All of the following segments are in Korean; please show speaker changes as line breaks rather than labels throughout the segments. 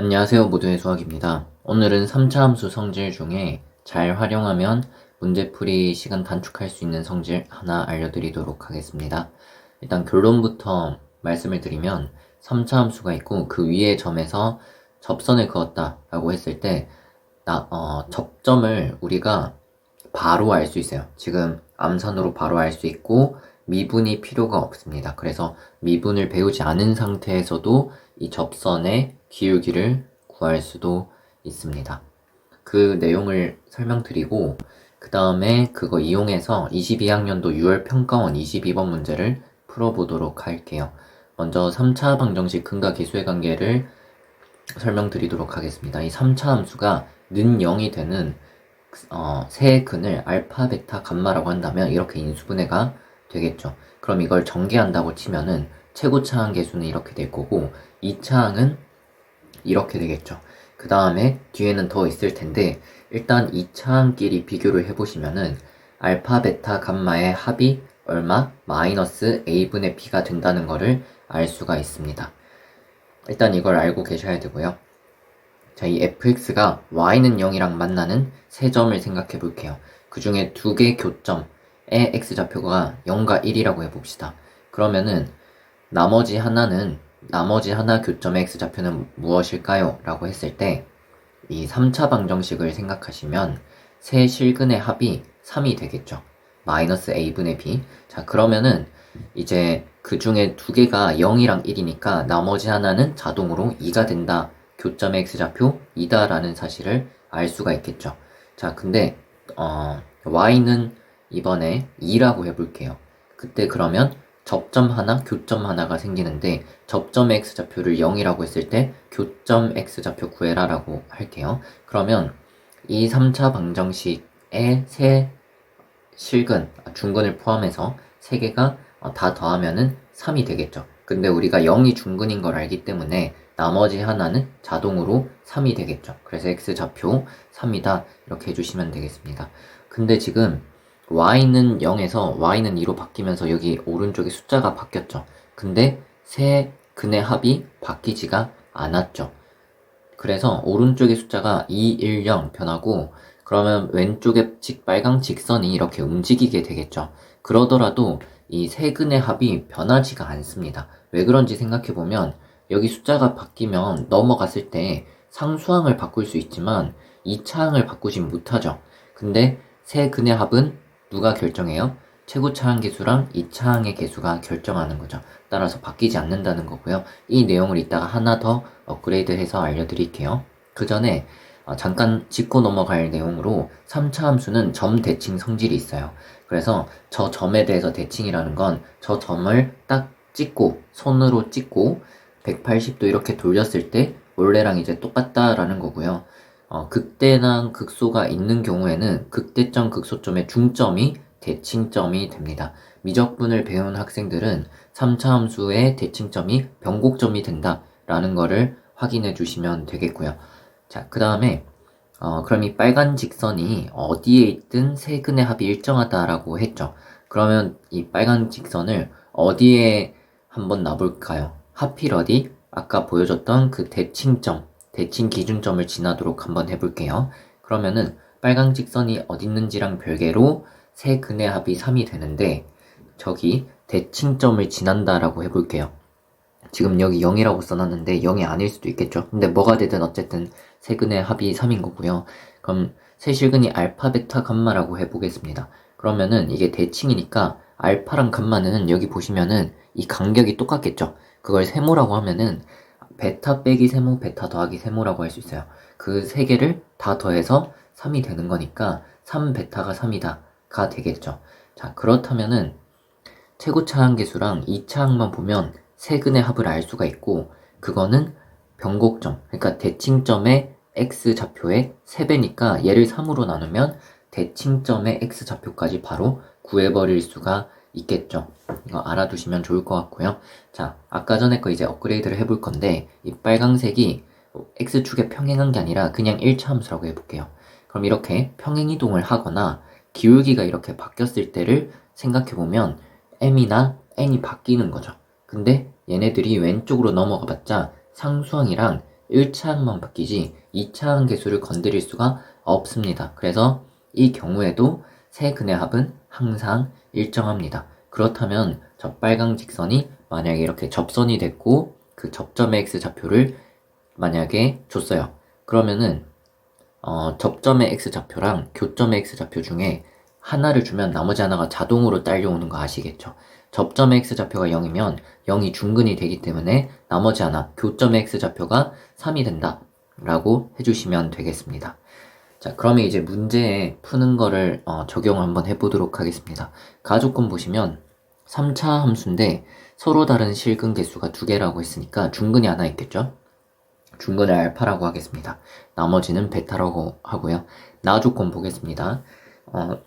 안녕하세요. 모두의 수학입니다. 오늘은 3차 함수 성질 중에 잘 활용하면 문제풀이 시간 단축할 수 있는 성질 하나 알려드리도록 하겠습니다. 일단 결론부터 말씀을 드리면 3차 함수가 있고 그 위에 점에서 접선을 그었다 라고 했을 때 나, 어, 접점을 우리가 바로 알 수 있어요. 지금 암산으로 바로 알 수 있고 미분이 필요가 없습니다. 그래서 미분을 배우지 않은 상태에서도 이 접선의 기울기를 구할 수도 있습니다. 그 내용을 설명드리고 그 다음에 그거 이용해서 22학년도 6월 평가원 22번 문제를 풀어보도록 할게요. 먼저 3차 방정식 근과 계수의 관계를 설명드리도록 하겠습니다. 이 3차 함수가 는 0이 되는 어, 세 근을 알파, 베타, 감마라고 한다면 이렇게 인수분해가 되겠죠. 그럼 이걸 전개한다고 치면은 최고 차항 계수는 이렇게 될 거고 2차항은 이렇게 되겠죠. 그 다음에 뒤에는 더 있을 텐데 일단 2차항끼리 비교를 해보시면은 알파, 베타, 감마의 합이 얼마? 마이너스 a분의 b가 된다는 것을 알 수가 있습니다. 일단 이걸 알고 계셔야 되고요. 자, 이 fx가 y는 0이랑 만나는 세 점을 생각해 볼게요. 그 중에 두 개 교점의 x좌표가 0과 1이라고 해봅시다. 그러면은 나머지 하나는 나머지 하나 교점의 x좌표는 무엇일까요? 라고 했을 때 이 3차 방정식을 생각하시면 세 실근의 합이 3이 되겠죠. 마이너스 a분의 b. 자, 그러면은 이제 그 중에 두 개가 0이랑 1이니까 나머지 하나는 자동으로 2가 된다. 교점의 x좌표 2다라는 사실을 알 수가 있겠죠. 자, 근데 어, y는 이번에 2라고 해볼게요. 그때 그러면 접점 하나, 교점 하나가 생기는데 접점 x좌표를 0이라고 했을 때 교점 x좌표 구해라라고 할게요. 그러면 이 3차 방정식의 세 실근, 아, 중근을 포함해서 세 개가 어, 다 더하면은 3이 되겠죠. 근데 우리가 0이 중근인 걸 알기 때문에 나머지 하나는 자동으로 3이 되겠죠. 그래서 x좌표 3이다 이렇게 해주시면 되겠습니다. 근데 지금 y는 0에서 y는 2로 바뀌면서 여기 오른쪽에 숫자가 바뀌었죠. 근데 세 근의 합이 바뀌지가 않았죠. 그래서 오른쪽의 숫자가 2, 1, 0 변하고 그러면 왼쪽에 직 빨강 직선이 이렇게 움직이게 되겠죠. 그러더라도 이 세 근의 합이 변하지가 않습니다. 왜 그런지 생각해 보면 여기 숫자가 바뀌면 넘어갔을 때 상수항을 바꿀 수 있지만 2차항을 바꾸진 못하죠. 근데 세 근의 합은 누가 결정해요? 최고 차항 계수랑 2차항의 계수가 결정하는 거죠. 따라서 바뀌지 않는다는 거고요. 이 내용을 이따가 하나 더 업그레이드 해서 알려드릴게요. 그 전에 어, 잠깐 짚고 넘어갈 내용으로 3차 함수는 점 대칭 성질이 있어요. 그래서 저 점에 대해서 대칭이라는 건 저 점을 딱 찍고 손으로 찍고 180도 이렇게 돌렸을 때 원래랑 이제 똑같다라는 거고요. 어, 극대랑 극소가 있는 경우에는 극대점, 극소점의 중점이 대칭점이 됩니다. 미적분을 배운 학생들은 3차 함수의 대칭점이 변곡점이 된다라는 거를 확인해 주시면 되겠고요. 자, 그 다음에 어, 그럼 이 빨간 직선이 어디에 있든 세 근의 합이 일정하다라고 했죠. 그러면 이 빨간 직선을 어디에 한번 놔볼까요? 하필 어디? 아까 보여줬던 그 대칭점, 대칭 기준점을 지나도록 한번 해볼게요. 그러면은 빨강 직선이 어디 있는지랑 별개로 세 근의 합이 3이 되는데 저기 대칭점을 지난다라고 해볼게요. 지금 여기 0이라고 써놨는데 0이 아닐 수도 있겠죠. 근데 뭐가 되든 어쨌든 세 근의 합이 3인 거고요. 그럼 세 실근이 알파, 베타, 감마라고 해보겠습니다. 그러면은 이게 대칭이니까 알파랑 감마는 여기 보시면은 이 간격이 똑같겠죠. 그걸 세모라고 하면은 베타 빼기 세모, 베타 더하기 세모라고 할 수 있어요. 그 세 개를 다 더해서 3이 되는 거니까 3 베타가 3이다가 되겠죠. 자, 그렇다면은 최고 차항 계수랑 2차항만 보면 세 근의 합을 알 수가 있고 그거는 변곡점, 그러니까 대칭점의 x 좌표의 3배니까 얘를 3으로 나누면 대칭점의 x 좌표까지 바로 구해버릴 수가 있겠죠. 이거 알아두시면 좋을 것 같고요. 자, 아까 전에 거 이제 업그레이드를 해볼 건데 이 빨강색이 x축에 평행한 게 아니라 그냥 1차 함수라고 해볼게요. 그럼 이렇게 평행 이동을 하거나 기울기가 이렇게 바뀌었을 때를 생각해보면 m이나 n이 바뀌는 거죠. 근데 얘네들이 왼쪽으로 넘어가 봤자 상수항이랑 1차항만 바뀌지 2차항 개수를 건드릴 수가 없습니다. 그래서 이 경우에도 세 근의 합은 항상 일정합니다. 그렇다면 저 빨강 직선이 만약에 이렇게 접선이 됐고 그 접점의 x 좌표를 만약에 줬어요. 그러면은 어, 접점의 x 좌표랑 교점의 x 좌표 중에 하나를 주면 나머지 하나가 자동으로 딸려오는 거 아시겠죠? 접점의 x 좌표가 0이면 0이 중근이 되기 때문에 나머지 하나 교점의 x 좌표가 3이 된다 라고 해주시면 되겠습니다. 자 그러면 이제 문제에 푸는 거를 어, 적용을 한번 해보도록 하겠습니다. 가조건 보시면 3차 함수인데 서로 다른 실근 개수가 두 개라고 했으니까 중근이 하나 있겠죠? 중근을 알파라고 하겠습니다. 나머지는 베타라고 하고요. 나 조건 보겠습니다. 어,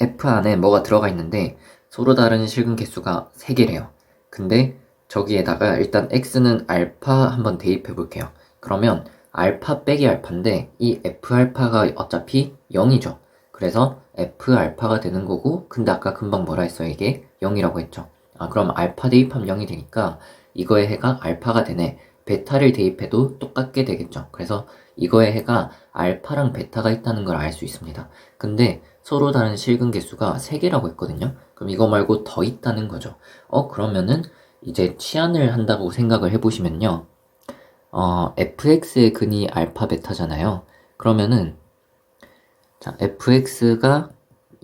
F 안에 뭐가 들어가 있는데 서로 다른 실근 개수가 3개래요. 근데 저기에다가 일단 X는 알파 한번 대입해 볼게요. 그러면 알파 빼기 알파인데 이 F 알파가 어차피 0이죠. 그래서 F 알파가 되는 거고 근데 아까 금방 뭐라 했어요 이게 0이라고 했죠. 아 그럼 알파 대입하면 0이 되니까 이거의 해가 알파가 되네. 베타를 대입해도 똑같게 되겠죠. 그래서 이거의 해가 알파랑 베타가 있다는 걸 알 수 있습니다. 근데 서로 다른 실근 개수가 3개라고 했거든요. 그럼 이거 말고 더 있다는 거죠. 어, 그러면은 이제 치환을 한다고 생각을 해보시면요. 어, fx의 근이 알파 베타잖아요. 그러면은, 자, fx가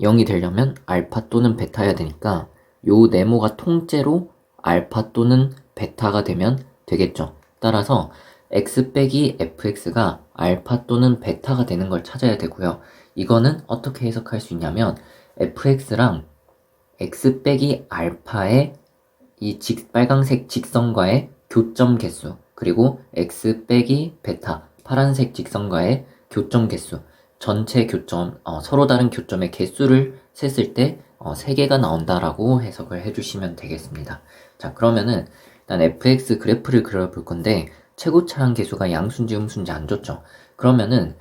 0이 되려면 알파 또는 베타여야 되니까 요 네모가 통째로 알파 또는 베타가 되면 되겠죠. 따라서 x 빼기 fx가 알파 또는 베타가 되는 걸 찾아야 되고요. 이거는 어떻게 해석할 수 있냐면 fx랑 x 빼기 알파의 이 직, 빨강색 직선과의 교점 개수 그리고 x 빼기 베타 파란색 직선과의 교점 개수 전체 교점 어, 서로 다른 교점의 개수를 셌을 때 어, 3개가 나온다라고 해석을 해주시면 되겠습니다. 자 그러면은 일단 fx 그래프를 그려볼 건데 최고차항 계수가 양수인지 음수인지 안 줬죠. 그러면은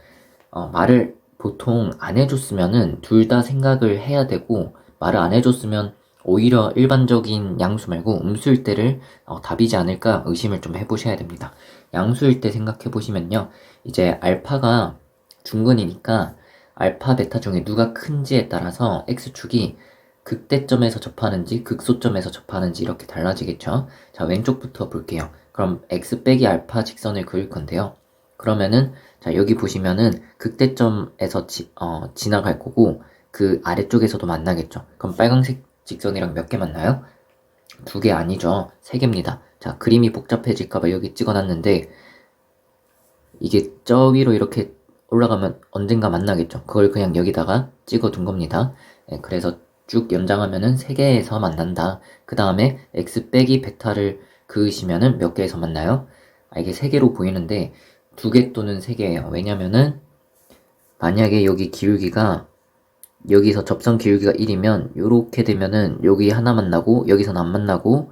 어, 말을 보통 안 해줬으면은 둘 다 생각을 해야 되고 말을 안 해줬으면 오히려 일반적인 양수 말고 음수일 때를 어, 답이지 않을까 의심을 좀 해보셔야 됩니다. 양수일 때 생각해 보시면요. 이제 알파가 중근이니까 알파, 베타 중에 누가 큰지에 따라서 x축이 극대점에서 접하는지 극소점에서 접하는지 이렇게 달라지겠죠. 자, 왼쪽부터 볼게요. 그럼 x 빼기 알파 직선을 그릴 건데요. 그러면은 자, 여기 보시면은 극대점에서 지, 어, 지나갈 거고 그 아래쪽에서도 만나겠죠. 그럼 빨강색 직선이랑 몇개 만나요? 두 개 아니죠. 세 개입니다. 자, 그림이 복잡해질까봐 여기 찍어놨는데 이게 저 위로 이렇게 올라가면 언젠가 만나겠죠. 그걸 그냥 여기다가 찍어둔 겁니다. 네, 그래서 쭉 연장하면은 3개에서 만난다. 그 다음에 x 빼기 베타를 그으시면은 몇 개에서 만나요? 아, 이게 3개로 보이는데 2개 또는 3개예요. 왜냐면은 만약에 여기 기울기가 여기서 접선 기울기가 1이면 이렇게 되면은 여기 하나 만나고 여기서는 안 만나고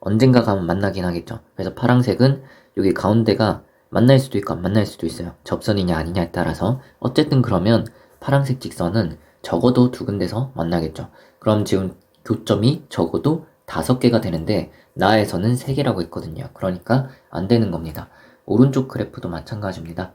언젠가 가면 만나긴 하겠죠. 그래서 파랑색은 여기 가운데가 만날 수도 있고 안 만날 수도 있어요. 접선이냐 아니냐에 따라서 어쨌든 그러면 파랑색 직선은 적어도 두 군데서 만나겠죠. 그럼 지금 교점이 적어도 다섯 개가 되는데 나에서는 세 개라고 했거든요. 그러니까 안 되는 겁니다. 오른쪽 그래프도 마찬가지입니다.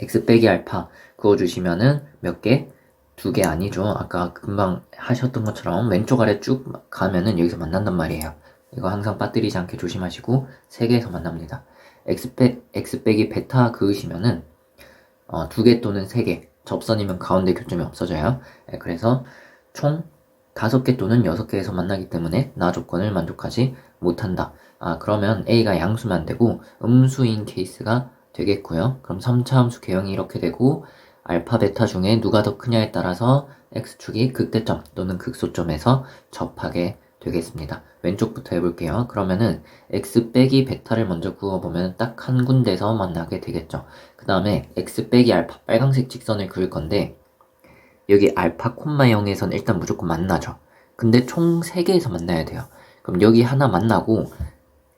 x 빼기 알파 그어주시면은 몇 개? 두 개 아니죠. 아까 금방 하셨던 것처럼 왼쪽 아래 쭉 가면은 여기서 만난단 말이에요. 이거 항상 빠뜨리지 않게 조심하시고 세 개에서 만납니다. x, 빼, x 빼기 베타 그으시면은 어, 두 개 또는 세 개. 접선이면 가운데 교점이 없어져요. 네, 그래서 총 다섯 개 또는 여섯 개에서 만나기 때문에 나 조건을 만족하지 못한다. 아, 그러면 A가 양수면 안 되고 음수인 케이스가 되겠고요. 그럼 3차 함수 개형이 이렇게 되고 알파, 베타 중에 누가 더 크냐에 따라서 x축이 극대점 또는 극소점에서 접하게 되겠습니다. 왼쪽부터 해볼게요. 그러면은 x 빼기 베타를 먼저 구워보면 딱 한 군데서 만나게 되겠죠. 그 다음에 x 빼기 알파 빨강색 직선을 그을 건데 여기 알파 콤마 0에선 일단 무조건 만나죠. 근데 총 3개에서 만나야 돼요. 그럼 여기 하나 만나고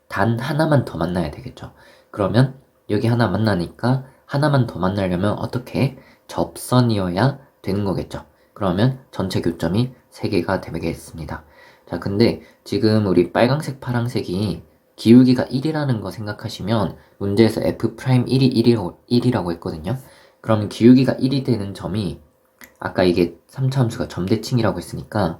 단 하나만 더 만나야 되겠죠. 그러면 여기 하나 만나니까 하나만 더 만나려면 어떻게 접선이어야 되는 거겠죠. 그러면 전체 교점이 3개가 되겠습니다. 자, 근데 지금 우리 빨강색, 파랑색이 기울기가 1이라는 거 생각하시면 문제에서 f 프라임 1이 1이라고, 1이라고 했거든요. 그러면 기울기가 1이 되는 점이 아까 이게 3차 함수가 점대칭이라고 했으니까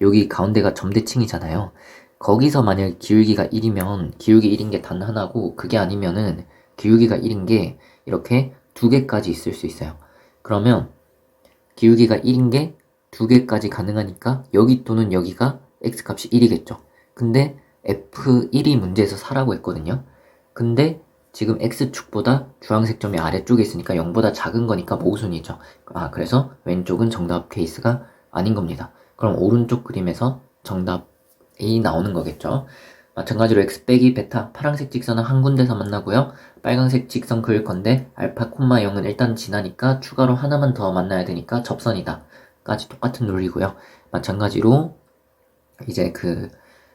여기 가운데가 점대칭이잖아요. 거기서 만약 기울기가 1이면 기울기 1인 게 단 하나고 그게 아니면은 기울기가 1인 게 이렇게 두 개까지 있을 수 있어요. 그러면 기울기가 1인 게두 개까지 가능하니까 여기 또는 여기가 x값이 1이겠죠. 근데 f1이 문제에서 4라고 했거든요. 근데 지금 x축보다 주황색 점이 아래쪽에 있으니까 0보다 작은 거니까 모순이죠. 아, 그래서 왼쪽은 정답 케이스가 아닌 겁니다. 그럼 오른쪽 그림에서 정답이 나오는 거겠죠. 마찬가지로 x 빼기 베타 파란색 직선은 한 군데서 만나고요. 빨간색 직선 그을 건데 알파 콤마 0은 일단 지나니까 추가로 하나만 더 만나야 되니까 접선이다. 까지 똑같은 논리고요. 마찬가지로 이제 그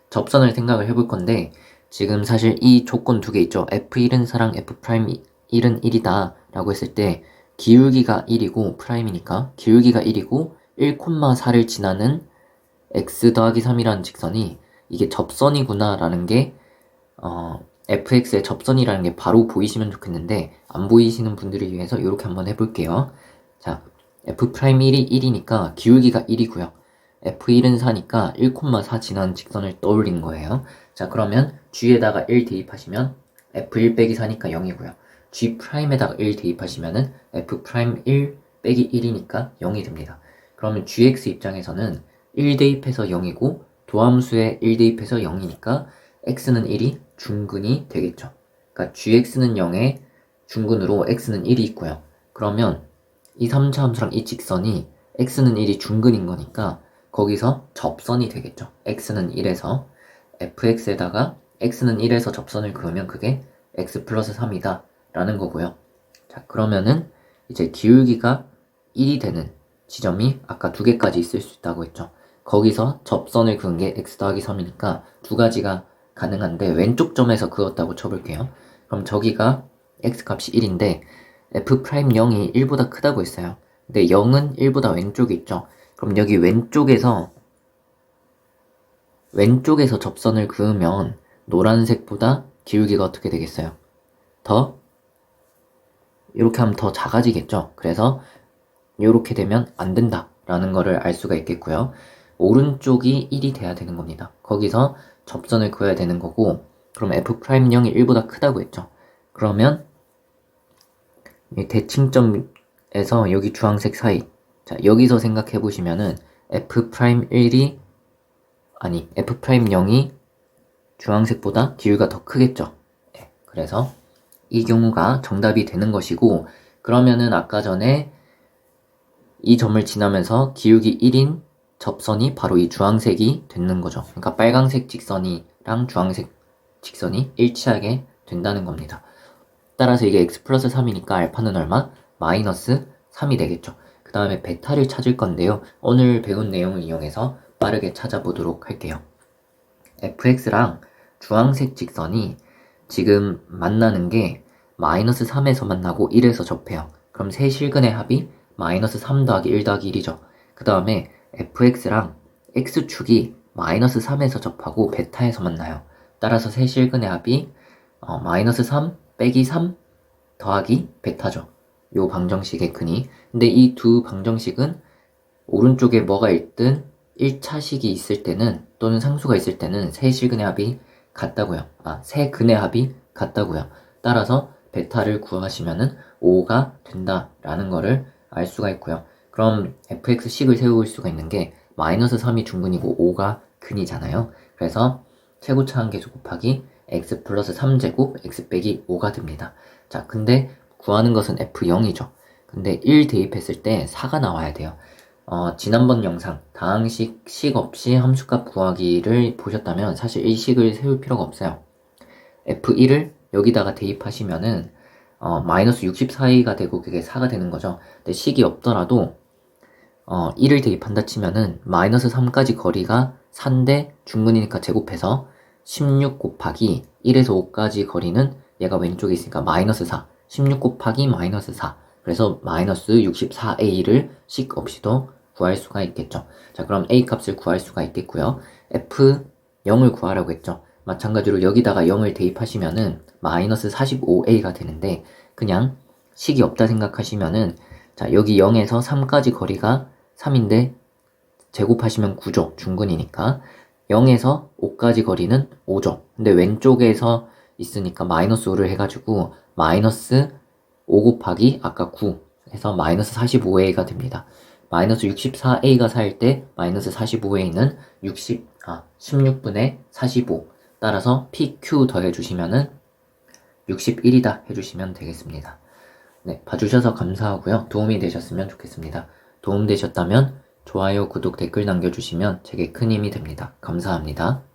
접선을 생각을 해볼 건데 지금 사실 이 조건 두 개 있죠. f1은 사랑 f 프라임 1은 1이다 라고 했을 때 기울기가 1이고 프라임이니까 기울기가 1이고 1,4를 지나는 x 더하기 3이라는 직선이 이게 접선이구나 라는 게 어, fx의 접선이라는 게 바로 보이시면 좋겠는데 안 보이시는 분들을 위해서 이렇게 한번 해볼게요. 자, f'1이 1이니까 기울기가 1이고요. f1은 4니까 1,4 지나는 직선을 떠올린 거예요. 자, 그러면 g에다가 1 대입하시면 f1 빼기 4니까 0이고요. g'에다가 1 대입하시면은 f'1 빼기 1이니까 0이 됩니다. 그러면 gx 입장에서는 1 대입해서 0이고 도함수에 1 대입해서 0이니까 x는 1이 중근이 되겠죠. 그러니까 gx는 0에 중근으로 x는 1이 있고요. 그러면 이 3차 함수랑 이 직선이 x는 1이 중근인 거니까 거기서 접선이 되겠죠. x는 1에서 fx에다가 x는 1에서 접선을 그으면 그게 x 플러스 3이다 라는 거고요. 자 그러면은 이제 기울기가 1이 되는 지점이 아까 두 개까지 있을 수 있다고 했죠. 거기서 접선을 그은 게 x 더하기 3이니까 두 가지가 가능한데 왼쪽 점에서 그었다고 쳐볼게요. 그럼 저기가 x 값이 1인데 f 프라임 0이 1보다 크다고 했어요. 근데 0은 1보다 왼쪽에 있죠. 그럼 여기 왼쪽에서 왼쪽에서 접선을 그으면 노란색보다 기울기가 어떻게 되겠어요? 더 이렇게 하면 더 작아지겠죠. 그래서 이렇게 되면 안 된다 라는 거를 알 수가 있겠고요. 오른쪽이 1이 돼야 되는 겁니다. 거기서 접선을 그어야 되는 거고 그럼 f'0이 1보다 크다고 했죠. 그러면 이 대칭점에서 여기 주황색 사이 자 여기서 생각해 보시면은 f'1이 아니 f'0이 주황색보다 기울가 더 크겠죠. 네, 그래서 이 경우가 정답이 되는 것이고 그러면은 아까 전에 이 점을 지나면서 기울기 1인 접선이 바로 이 주황색이 되는 거죠. 그러니까 빨강색 직선이랑 주황색 직선이 일치하게 된다는 겁니다. 따라서 이게 x 플러스 3이니까 알파는 얼마? 마이너스 3이 되겠죠. 그 다음에 베타를 찾을 건데요. 오늘 배운 내용을 이용해서 빠르게 찾아보도록 할게요. fx랑 주황색 직선이 지금 만나는 게 마이너스 3에서 만나고 1에서 접해요. 그럼 세 실근의 합이 마이너스 3 더하기 1 더하기 1이죠. 그 다음에 fx랑 x축이 마이너스 3에서 접하고 베타에서 만나요. 따라서 세 실근의 합이 어, 마이너스 3 빼기 3 더하기 베타죠. 요 방정식의 근이. 근데 이 두 방정식은 오른쪽에 뭐가 있든 1차식이 있을 때는 또는 상수가 있을 때는 세 실근의 합이 같다고요. 아, 세 근의 합이 같다고요. 따라서 베타를 구하시면은 5가 된다라는 거를 알 수가 있고요. 그럼 fx식을 세울 수가 있는 게 마이너스 3이 중근이고 5가 근이잖아요. 그래서 최고차 한계수 곱하기 x 플러스 3제곱 x 빼기 5가 됩니다. 자, 근데 구하는 것은 f0이죠. 근데 1 대입했을 때 4가 나와야 돼요. 어, 지난번 영상 다항식 식 없이 함수값 구하기를 보셨다면 사실 이 식을 세울 필요가 없어요. f1을 여기다가 대입하시면은 어, 마이너스 64가 되고 그게 4가 되는 거죠. 근데 식이 없더라도 어, 1을 대입한다 치면은 마이너스 3까지 거리가 4인데 중근이니까 제곱해서 16 곱하기 1에서 5까지 거리는 얘가 왼쪽에 있으니까 마이너스 4 16 곱하기 마이너스 4 그래서 마이너스 64a를 식 없이도 구할 수가 있겠죠. 자 그럼 a 값을 구할 수가 있겠고요. F 0을 구하라고 했죠. 마찬가지로 여기다가 0을 대입하시면은 마이너스 45a가 되는데 그냥 식이 없다 생각하시면은 자 여기 0에서 3까지 거리가 3인데 제곱하시면 9죠 중근이니까 0에서 5까지 거리는 5죠 근데 왼쪽에서 있으니까 마이너스 5를 해가지고 마이너스 5 곱하기 아까 9 해서 마이너스 45a가 됩니다 마이너스 64a가 살 때 마이너스 45a는 60, 아, 16분의 45 따라서 pq 더해주시면은 61이다 해주시면 되겠습니다. 네, 봐주셔서 감사하고요. 도움이 되셨으면 좋겠습니다. 도움되셨다면 좋아요, 구독, 댓글 남겨주시면 제게 큰 힘이 됩니다. 감사합니다.